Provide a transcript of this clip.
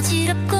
어지럽고